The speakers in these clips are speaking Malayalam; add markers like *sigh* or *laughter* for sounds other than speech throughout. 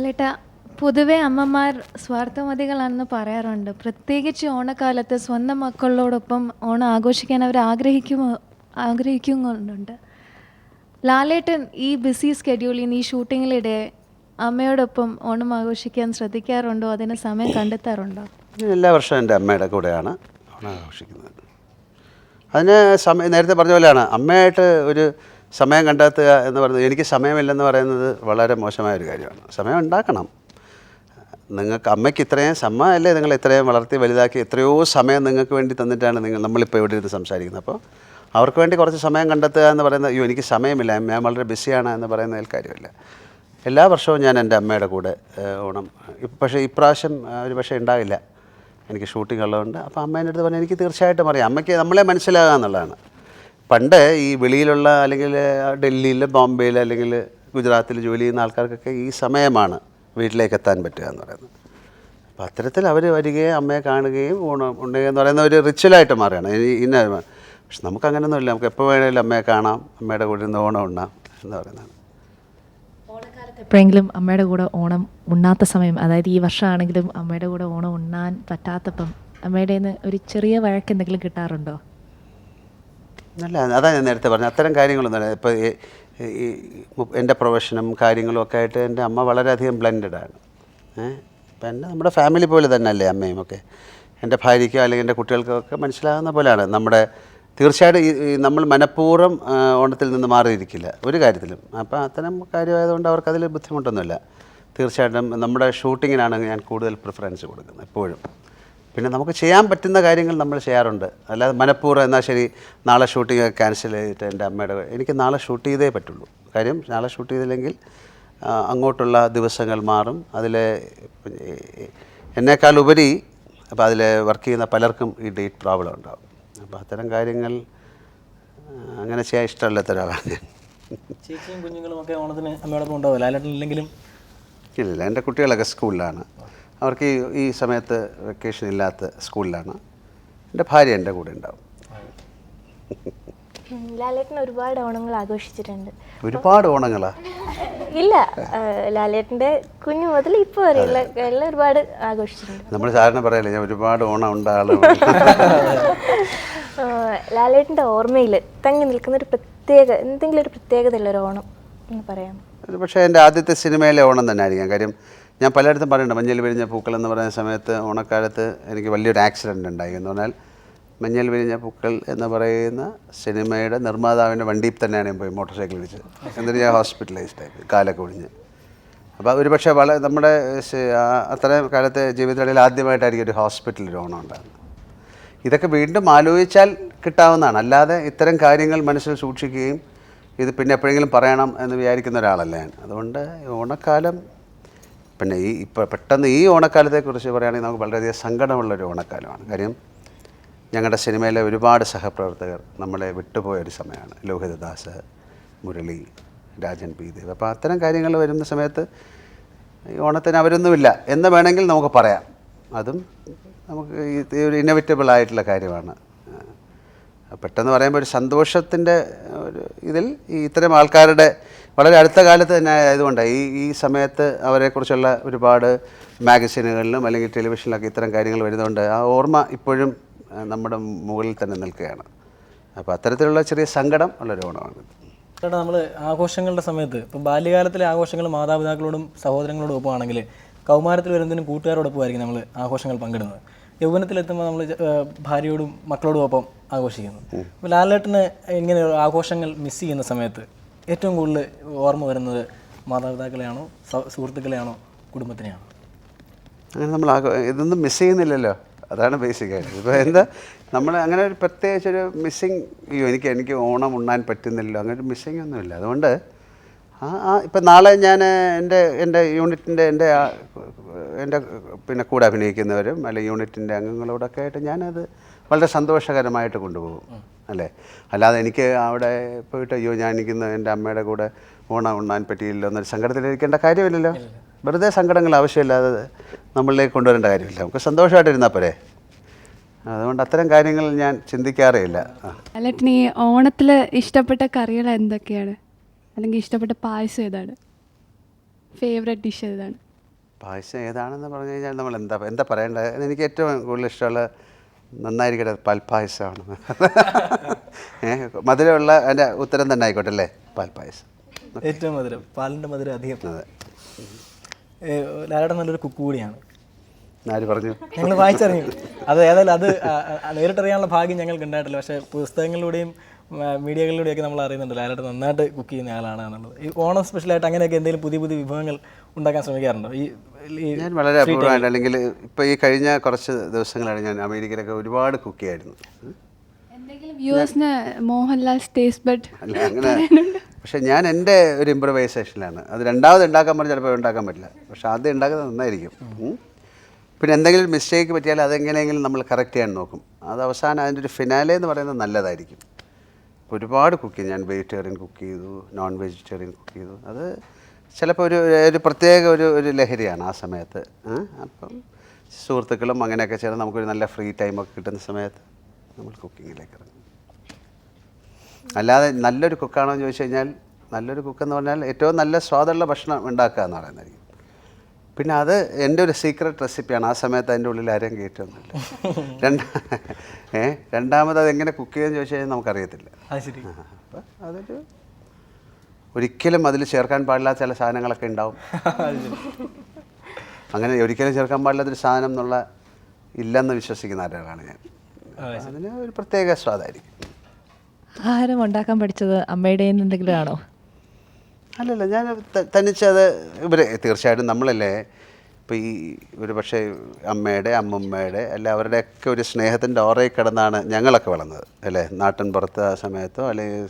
ലാലേട്ട പൊതുവെ അമ്മമാർ സ്വാർത്ഥമതികളാണെന്ന് പറയാറുണ്ട്. പ്രത്യേകിച്ച് ഓണക്കാലത്ത് സ്വന്തം മക്കളോടൊപ്പം ഓണം ആഘോഷിക്കാൻ അവർ ആഗ്രഹിക്കുമോ ആഗ്രഹിക്കുന്നുണ്ട്. ലാലേട്ടൻ ഈ ബിസി സ്കെഡ്യൂളിൽ നിന്ന് ഈ ഷൂട്ടിങ്ങിലിടെ അമ്മയോടൊപ്പം ഓണം ആഘോഷിക്കാൻ ശ്രദ്ധിക്കാറുണ്ടോ? അതിന് സമയം കണ്ടെത്താറുണ്ടോ? എല്ലാ വർഷവും എന്റെ അമ്മയുടെ കൂടെയാണ് ഓണം ആഘോഷിക്കുന്നത്. അതിന് സമയം നേരത്തെ പറഞ്ഞ പോലെയാണ്. അമ്മയായിട്ട് ഒരു സമയം കണ്ടെത്തുക എന്ന് പറയുന്നത് എനിക്ക് സമയമില്ലെന്ന് പറയുന്നത് വളരെ മോശമായ ഒരു കാര്യമാണ്. സമയം ഉണ്ടാക്കണം. നിങ്ങൾക്ക് അമ്മയ്ക്ക് ഇത്രയും സമയമല്ലേ നിങ്ങൾ ഇത്രയും വളർത്തി വലുതാക്കി എത്രയോ സമയം നിങ്ങൾക്ക് വേണ്ടി തന്നിട്ടാണ് നിങ്ങൾ നമ്മളിപ്പോൾ ഇവിടെ ഇരുന്ന് സംസാരിക്കുന്നത്. അപ്പോൾ അവർക്ക് വേണ്ടി കുറച്ച് സമയം കണ്ടെത്തുക എന്ന് പറയുന്നത് അയ്യോ എനിക്ക് സമയമില്ല. ഞാൻ വളരെ ബിസിയാണ് എന്ന് പറയുന്നതിൽ കാര്യമില്ല. എല്ലാ വർഷവും ഞാൻ എന്റെ അമ്മയുടെ കൂടെ ഓണം പക്ഷേ ഇപ്രാവശ്യം ഒരു പക്ഷേ ഉണ്ടാവില്ല എനിക്ക് ഷൂട്ടിംഗ് ഉള്ളതുകൊണ്ട്. അപ്പോൾ അമ്മേന്റെ അടുത്ത് പറഞ്ഞാൽ എനിക്ക് തീർച്ചയായിട്ടും അറിയാം. അമ്മയ്ക്ക് നമ്മളെ മനസ്സിലാകുക എന്നുള്ളതാണ്. പണ്ട് ഈ വെളിയിലുള്ള അല്ലെങ്കിൽ ഡൽഹിയിൽ ബോംബെയിൽ അല്ലെങ്കിൽ ഗുജറാത്തിൽ ജോലി ചെയ്യുന്ന ആൾക്കാർക്കൊക്കെ ഈ സമയമാണ് വീട്ടിലേക്ക് എത്താൻ പറ്റുക എന്ന് പറയുന്നത്. അപ്പോൾ അത്തരത്തിൽ അവർ വരികയും അമ്മയെ കാണുകയും ഊണം ഉണ്ണുക എന്ന് പറയുന്ന ഒരു റിച്വലായിട്ട് മാറുകയാണ്. ഇനി ഇന്ന പക്ഷെ നമുക്ക് അങ്ങനെയൊന്നുമില്ല നമുക്ക് എപ്പോൾ വേണമെങ്കിലും അമ്മയെ കാണാം അമ്മയുടെ കൂടെ ഇരുന്ന് ഓണം ഉണ്ണാം എന്ന് പറയുന്നതാണ് എപ്പോഴെങ്കിലും അമ്മയുടെ കൂടെ ഓണം ഉണ്ണാത്ത സമയം അതായത് ഈ വർഷമാണെങ്കിലും അമ്മയുടെ കൂടെ ഓണം ഉണ്ണാൻ പറ്റാത്തപ്പം അമ്മയുടെ ഒരു ചെറിയ വഴക്ക് എന്തെങ്കിലും കിട്ടാറുണ്ടോ? അല്ല അതാ ഞാൻ നേരത്തെ പറഞ്ഞത് അത്തരം കാര്യങ്ങളൊന്നും ഇപ്പോൾ ഈ എന്റെ പ്രൊഫഷനും കാര്യങ്ങളും ഒക്കെ ആയിട്ട് എന്റെ അമ്മ വളരെയധികം ബ്ലെൻഡഡ് ആണ്. ഏഹ് ഇപ്പം എന്റെ നമ്മുടെ ഫാമിലി പോലെ തന്നെ അല്ലേ അമ്മയും ഒക്കെ. എന്റെ ഭാര്യയ്ക്കോ അല്ലെങ്കിൽ എന്റെ കുട്ടികൾക്കൊക്കെ മനസ്സിലാകുന്ന പോലെയാണ്. നമ്മുടെ തീർച്ചയായിട്ടും ഈ നമ്മൾ മനഃപൂർവം ഓണത്തിൽ നിന്ന് മാറിയിരിക്കില്ല. ഒരു കാര്യത്തിലും. അപ്പോൾ അത്തരം കാര്യമായതുകൊണ്ട് അവർക്കതിൽ ബുദ്ധിമുട്ടൊന്നുമില്ല. തീർച്ചയായിട്ടും നമ്മുടെ ഷൂട്ടിങ്ങിനാണ് ഞാൻ കൂടുതൽ പ്രിഫറൻസ് കൊടുക്കുന്നത് എപ്പോഴും. പിന്നെ നമുക്ക് ചെയ്യാൻ പറ്റുന്ന കാര്യങ്ങൾ നമ്മൾ ചെയ്യാറുണ്ട്. അല്ലാതെ മനഃപൂർവം എന്നാൽ ശരി നാളെ ഷൂട്ടിംഗ് ക്യാൻസൽ ചെയ്തിട്ട് എന്റെ അമ്മയുടെ എനിക്ക് നാളെ ഷൂട്ട് ചെയ്തേ പറ്റുള്ളൂ. കാര്യം നാളെ ഷൂട്ട് ചെയ്തില്ലെങ്കിൽ അങ്ങോട്ടുള്ള ദിവസങ്ങൾ മാറും. അതിൽ എന്നേക്കാൾ ഉപരി അപ്പോൾ അതിൽ വർക്ക് ചെയ്യുന്ന പലർക്കും ഈ ഡേറ്റ് പ്രോബ്ലം ഉണ്ടാവും. അപ്പോൾ അത്തരം കാര്യങ്ങൾ അങ്ങനെ ചെയ്യാൻ ഇഷ്ടമല്ലാത്ത ഒരാളാണ് ഞാൻ. ചേച്ചിയും ഓണത്തിന് അമ്മയോടൊപ്പം ഉണ്ടാവില്ല ലാലേട്ടൻ ഇല്ലെങ്കിലും ഇല്ലില്ല എന്റെ കുട്ടികളൊക്കെ സ്കൂളിലാണ് അവർക്ക് ഈ ഈ സമയത്ത് വെക്കേഷൻ ഇല്ലാത്ത സ്കൂളിലാണ് എന്റെ ഭാര്യ എന്റെ കൂടെ ഉണ്ടാവും. ലാലേട്ടൻ ഒരുപാട് ഓണങ്ങൾ ആഘോഷിച്ചിട്ടുണ്ട്. ഒരുപാട് ഓണങ്ങളാ? ഇല്ല ലാലേട്ടന്റെ കുഞ്ഞു മുതൽ ഇപ്പോൾ വരെയുള്ള എല്ലാം ഒരുപാട് ആഘോഷിച്ചിട്ടുണ്ട്. നമ്മൾ സാധാരണ പറയല്ലേ ഞാൻ ഒരുപാട് ഓണം ഉണ്ട് *laughs* ലാലേട്ടന്റെ ഓർമ്മയിൽ തങ്ങി നിൽക്കുന്ന ഒരു പ്രത്യേക എന്തെങ്കിലും ഒരു പ്രത്യേകത ഉള്ള ഒരു ഓണം എന്ന് പറയാം പക്ഷേ എന്റെ ആദ്യത്തെ സിനിമയിലെ ഓണം തന്നെ ആയിരിക്കാം കാര്യം ഞാൻ പലയിടത്തും പറയുന്നുണ്ട് മഞ്ഞൽ വിരിഞ്ഞ പൂക്കൾ എന്ന് പറയുന്ന സമയത്ത് ഓണക്കാലത്ത് എനിക്ക് വലിയൊരു ആക്സിഡന്റ് ഉണ്ടായി എന്ന് പറഞ്ഞാൽ മഞ്ഞൽ വിരിഞ്ഞ പൂക്കൾ എന്ന് പറയുന്ന സിനിമയുടെ നിർമ്മാതാവിന്റെ വണ്ടിയിൽ തന്നെയാണ് ഞാൻ പോയി മോട്ടോർ സൈക്കിൾ ഇടിച്ചത്. എന്നിട്ട് ഞാൻ ഹോസ്പിറ്റലൈസ്ഡ് ആയി കാലൊക്കെ ഒഴിഞ്ഞ്. അപ്പോൾ ഒരു പക്ഷേ വളരെ നമ്മുടെ അത്രയും കാലത്തെ ജീവിതത്തിൽ ആദ്യമായിട്ടായിരിക്കും ഒരു ഹോസ്പിറ്റലിൽ ഓണം ഉണ്ടാകുന്നത്. ഇതൊക്കെ വീണ്ടും ആലോചിച്ചാൽ കിട്ടാവുന്നതാണ്. അല്ലാതെ ഇത്തരം കാര്യങ്ങൾ മനസ്സിൽ സൂക്ഷിക്കുകയും ഇത് പിന്നെ എപ്പോഴെങ്കിലും പറയണം എന്ന് വിചാരിക്കുന്ന ഒരാളല്ല ഞാൻ. അതുകൊണ്ട് ഓണക്കാലം പിന്നെ ഈ ഇപ്പോൾ പെട്ടെന്ന് ഈ ഓണക്കാലത്തെക്കുറിച്ച് പറയുകയാണെങ്കിൽ നമുക്ക് വളരെയധികം സങ്കടമുള്ളൊരു ഓണക്കാലമാണ്. കാര്യം ഞങ്ങളുടെ സിനിമയിലെ ഒരുപാട് സഹപ്രവർത്തകർ നമ്മളെ വിട്ടുപോയ ഒരു സമയമാണ്. ലോഹിതദാസ് മുരളി രാജൻ പി. ദേവ്. അപ്പോൾ അത്തരം കാര്യങ്ങൾ വരുന്ന സമയത്ത് ഈ ഓണത്തിന് അവരൊന്നുമില്ല. എന്ന് വേണമെങ്കിൽ നമുക്ക് പറയാം. അതും നമുക്ക് ഈ ഒരു ഇന്നവിറ്റബിൾ ആയിട്ടുള്ള കാര്യമാണ്. പെട്ടെന്ന് പറയുമ്പോൾ ഒരു സന്തോഷത്തിന്റെ ഒരു ഇതിൽ ഈ ഇത്തരം ആൾക്കാരുടെ വളരെ അടുത്ത കാലത്ത് തന്നെ ആയതുകൊണ്ട് ഈ ഈ സമയത്ത് അവരെക്കുറിച്ചുള്ള ഒരുപാട് മാഗസീനുകളിലും അല്ലെങ്കിൽ ടെലിവിഷനിലൊക്കെ ഇത്തരം കാര്യങ്ങൾ വരുന്നതുകൊണ്ട് ആ ഓർമ്മ ഇപ്പോഴും നമ്മുടെ മുകളിൽ തന്നെ നിൽക്കുകയാണ്. അപ്പോൾ അത്തരത്തിലുള്ള ചെറിയ സങ്കടം ഉള്ളൊരു ഓണമാണ്. ചേട്ടാ നമ്മൾ ആഘോഷങ്ങളുടെ സമയത്ത് ഇപ്പോൾ ബാല്യകാലത്തിലെ ആഘോഷങ്ങൾ മാതാപിതാക്കളോടും സഹോദരങ്ങളോടും ഒപ്പമാണെങ്കിൽ കൗമാരത്തിൽ വരുന്നതിനും കൂട്ടുകാരോടൊപ്പമായിരിക്കും നമ്മൾ ആഘോഷങ്ങൾ പങ്കിടുന്നത്. യൗവനത്തിലെത്തുമ്പോൾ നമ്മൾ ഭാര്യയോടും മക്കളോടും ഒപ്പം ആഘോഷിക്കുന്നു. അപ്പോൾ ലാലേട്ടന് ഇങ്ങനെ ആഘോഷങ്ങൾ മിസ് ചെയ്യുന്ന സമയത്ത് ഏറ്റവും കൂടുതൽ ഓർമ്മ വരുന്നത് മാതാപിതാക്കളെയാണോ സുഹൃത്തുക്കളെയാണോ കുടുംബത്തിനെയാണോ? അങ്ങനെ നമ്മൾ ഇതൊന്നും മിസ് ചെയ്യുന്നില്ലല്ലോ. അതാണ് ബേസിക് ആയിട്ട്. ഇപ്പോൾ എന്താ നമ്മൾ അങ്ങനെ ഒരു പ്രത്യേകിച്ച് ഒരു മിസ്സിങ് അയ്യോ എനിക്ക് എനിക്ക് ഓണം ഉണ്ണാൻ പറ്റുന്നില്ലല്ലോ. അങ്ങനെ ഒരു മിസ്സിങ് ഒന്നുമില്ല. അതുകൊണ്ട് ആ ആ ഇപ്പം നാളെ ഞാൻ എന്റെ എന്റെ യൂണിറ്റിന്റെ എന്റെ എന്റെ പിന്നെ കൂടെ അഭിനയിക്കുന്നവരും അല്ലെങ്കിൽ യൂണിറ്റിന്റെ അംഗങ്ങളോടൊക്കെ ആയിട്ട് ഞാനത് വളരെ സന്തോഷകരമായിട്ട് കൊണ്ടുപോകും. അല്ലേ? അല്ലാതെ എനിക്ക് അവിടെ പോയിട്ട് അയ്യോ ഞാൻ എനിക്കിന്ന് എന്റെ അമ്മയുടെ കൂടെ ഊണം ഉണ്ണാൻ പറ്റിയില്ലോ എന്നൊരു സങ്കടത്തിലിരിക്കേണ്ട കാര്യമില്ലല്ലോ. വെറുതെ സങ്കടങ്ങൾ ആവശ്യമില്ലാതെ നമ്മളിലേക്ക് കൊണ്ടുവരേണ്ട കാര്യമില്ല. നമുക്ക് സന്തോഷമായിട്ടിരുന്നാൽ പോരെ. അതുകൊണ്ട് അത്തരം കാര്യങ്ങൾ ഞാൻ ചിന്തിക്കാറേ ഇല്ല ആ ഓണത്തിൽ ഇഷ്ടപ്പെട്ട കറികൾ എന്തൊക്കെയാണ്? അല്ലെങ്കിൽ ഇഷ്ടപ്പെട്ട പായസം ഏതാണ്? ഫേവറേറ്റ് ഡിഷ് ഏതാണ്? പായസം ഏതാണെന്ന് പറഞ്ഞു കഴിഞ്ഞാൽ നമ്മൾ എന്താ എന്താ പറയേണ്ടത്? എനിക്ക് ഏറ്റവും കൂടുതൽ ഇഷ്ടമുള്ള നന്നായിരിക്കട്ടെ പാൽപ്പായസമാണ് *laughs* ഏഹ് മധുരമുള്ള എന്റെ ഉത്തരം തന്നെ ആയിക്കോട്ടെ അല്ലേ പാൽപ്പായസം ഏറ്റവും മധുരം പാലിന്റെ മധുരം അധികം. അതെ. ലാലയുടെ നല്ലൊരു കുക്ക് കൂടിയാണ്. ആര് പറഞ്ഞു? ഞങ്ങൾ വായിച്ചറിഞ്ഞു. അത് ഏതായാലും അത് നേരിട്ടറിയാനുള്ള ഭാഗ്യം ഞങ്ങൾക്ക് ഉണ്ടായിട്ടില്ല പക്ഷേ പുസ്തകങ്ങളിലൂടെയും മീഡിയകളിലൂടെയൊക്കെ നമ്മൾ അറിയുന്നുണ്ട്. ലാലേട്ട നന്നായിട്ട് കുക്ക് ചെയ്യുന്ന ആളാണ് എന്നുള്ളത്. ഈ ഓണം സ്പെഷ്യലായിട്ട് അങ്ങനെയൊക്കെ എന്തെങ്കിലും പുതിയ പുതിയ വിഭവങ്ങൾ ഉണ്ടാക്കാൻ ശ്രമിക്കാറുണ്ടോ? ഈ ഞാൻ വളരെ അപൂർവമായിട്ട് അല്ലെങ്കിൽ ഇപ്പോൾ ഈ കഴിഞ്ഞ കുറച്ച് ദിവസങ്ങളാണ് ഞാൻ അമേരിക്കയിലൊക്കെ ഒരുപാട് കുക്ക് ചെയ്യായിരുന്നു. പക്ഷെ ഞാൻ എന്റെ ഒരു ഇമ്പ്രവൈസേഷനിലാണ് അത് രണ്ടാമത് ഉണ്ടാക്കാൻ പറഞ്ഞാൽ ചിലപ്പോൾ ഉണ്ടാക്കാൻ പറ്റില്ല. പക്ഷെ ആദ്യം ഉണ്ടാക്കുന്നത് നന്നായിരിക്കും. പിന്നെ എന്തെങ്കിലും മിസ്റ്റേക്ക് പറ്റിയാൽ അതെങ്ങനെയെങ്കിലും നമ്മൾ കറക്റ്റ് ചെയ്യാൻ നോക്കും. അത് അവസാനം അതിന്റെ ഒരു ഫിനാലെ എന്ന് പറയുന്നത് നല്ലതായിരിക്കും. ഒരുപാട് കുക്ക് ചെയ്തു. ഞാൻ വെജിറ്റേറിയൻ കുക്ക് ചെയ്തു നോൺ വെജിറ്റേറിയൻ കുക്ക് ചെയ്തു. അത് ചിലപ്പോൾ ഒരു ഒരു പ്രത്യേക ഒരു ഒരു ലഹരിയാണ് ആ സമയത്ത്? അപ്പം സുഹൃത്തുക്കളും അങ്ങനെയൊക്കെ ചേർന്ന് നമുക്കൊരു നല്ല ഫ്രീ ടൈമൊക്കെ കിട്ടുന്ന സമയത്ത് നമ്മൾ കുക്കിങ്ങിലേക്ക് ഇറങ്ങും. അല്ലാതെ നല്ലൊരു കുക്കാണോ എന്ന് ചോദിച്ചു കഴിഞ്ഞാൽ നല്ലൊരു കുക്കെന്ന് പറഞ്ഞാൽ ഏറ്റവും നല്ല സ്വാദുള്ള ഭക്ഷണം ഉണ്ടാക്കുക എന്ന് പറയുന്നതായിരിക്കും പിന്നെ അത് എന്റെ ഒരു സീക്രട്ട് റെസിപ്പിയാണ് ആ സമയത്ത് അതിന്റെ ഉള്ളിൽ ആരെയും കയറ്റൊന്നുമില്ല *laughs* രണ്ട് ഏ രണ്ടാമത് അത് എങ്ങനെ കുക്ക് ചെയ്യുമെന്ന് ചോദിച്ചു കഴിഞ്ഞാൽ നമുക്കറിയത്തില്ല. അത് ശരി. അപ്പം അതൊരു ഒരിക്കലും അതിൽ ചേർക്കാൻ പാടില്ലാത്ത ചില സാധനങ്ങളൊക്കെ ഉണ്ടാവും. *laughs* അങ്ങനെ ഒരിക്കലും ചേർക്കാൻ പാടില്ലാത്തൊരു സാധനം എന്നുള്ള ഇല്ലെന്ന് വിശ്വസിക്കുന്ന ആരാളാണ് ഞാൻ. അതിന് ഒരു പ്രത്യേക സ്വാദായിരിക്കും. ആഹാരം ഉണ്ടാക്കാൻ പഠിച്ചത് അമ്മയുടെ എന്തെങ്കിലും ആണോ? അല്ലല്ല ഞാൻ തനിച്ചത് ഇവരെ തീർച്ചയായിട്ടും നമ്മളല്ലേ ഇപ്പോൾ ഈ ഒരു പക്ഷേ അമ്മയുടെ അമ്മമ്മയുടെ അല്ല അവരുടെയൊക്കെ ഒരു സ്നേഹത്തിന്റെ ഓറയിൽ കിടന്നാണ് ഞങ്ങളൊക്കെ വളർന്നത് അല്ലേ? നാട്ടിൻ പുറത്ത് ആ സമയത്തോ അല്ലെങ്കിൽ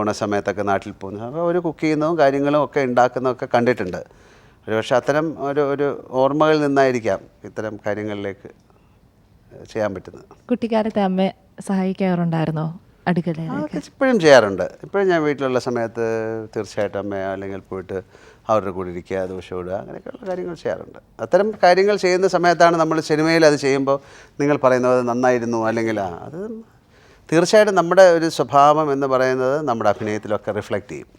ഓണ സമയത്തൊക്കെ നാട്ടിൽ പോകുന്ന അപ്പോൾ അവർ കുക്ക് ചെയ്യുന്നതും കാര്യങ്ങളും ഒക്കെ ഉണ്ടാക്കുന്നതൊക്കെ കണ്ടിട്ടുണ്ട്. ഒരു പക്ഷേ അത്തരം ഒരു ഒരു ഓർമ്മകളിൽ നിന്നായിരിക്കാം ഇത്തരം കാര്യങ്ങളിലേക്ക് ചെയ്യാൻ പറ്റുന്നത്. കുട്ടിക്കാലത്തെ അമ്മ സഹായിക്കാറുണ്ടായിരുന്നോ? ഇപ്പോഴും ചെയ്യാറുണ്ട്. ഇപ്പോഴും ഞാൻ വീട്ടിലുള്ള സമയത്ത് തീർച്ചയായിട്ടും അമ്മ അല്ലെങ്കിൽ പോയിട്ട് അവരുടെ കൂടെ ഇരിക്കുക ദോഷം ഇടുക അങ്ങനെയൊക്കെയുള്ള കാര്യങ്ങൾ ചെയ്യാറുണ്ട്. അത്തരം കാര്യങ്ങൾ ചെയ്യുന്ന സമയത്താണ് നമ്മൾ സിനിമയിൽ അത് ചെയ്യുമ്പോൾ നിങ്ങൾ പറയുന്നത് "അത് നന്നായിരുന്നു അല്ലെങ്കിൽ അത് തീർച്ചയായിട്ടും നമ്മുടെ ഒരു സ്വഭാവം എന്ന് പറയുന്നത് നമ്മുടെ അഭിനയത്തിലൊക്കെ റിഫ്ലക്റ്റ് ചെയ്യും.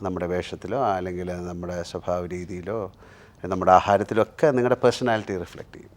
നമ്മുടെ വേഷത്തിലോ അല്ലെങ്കിൽ നമ്മുടെ സ്വഭാവ രീതിയിലോ നമ്മുടെ ആഹാരത്തിലൊക്കെ നിങ്ങളുടെ പേഴ്സണാലിറ്റി റിഫ്ലക്റ്റ് ചെയ്യും.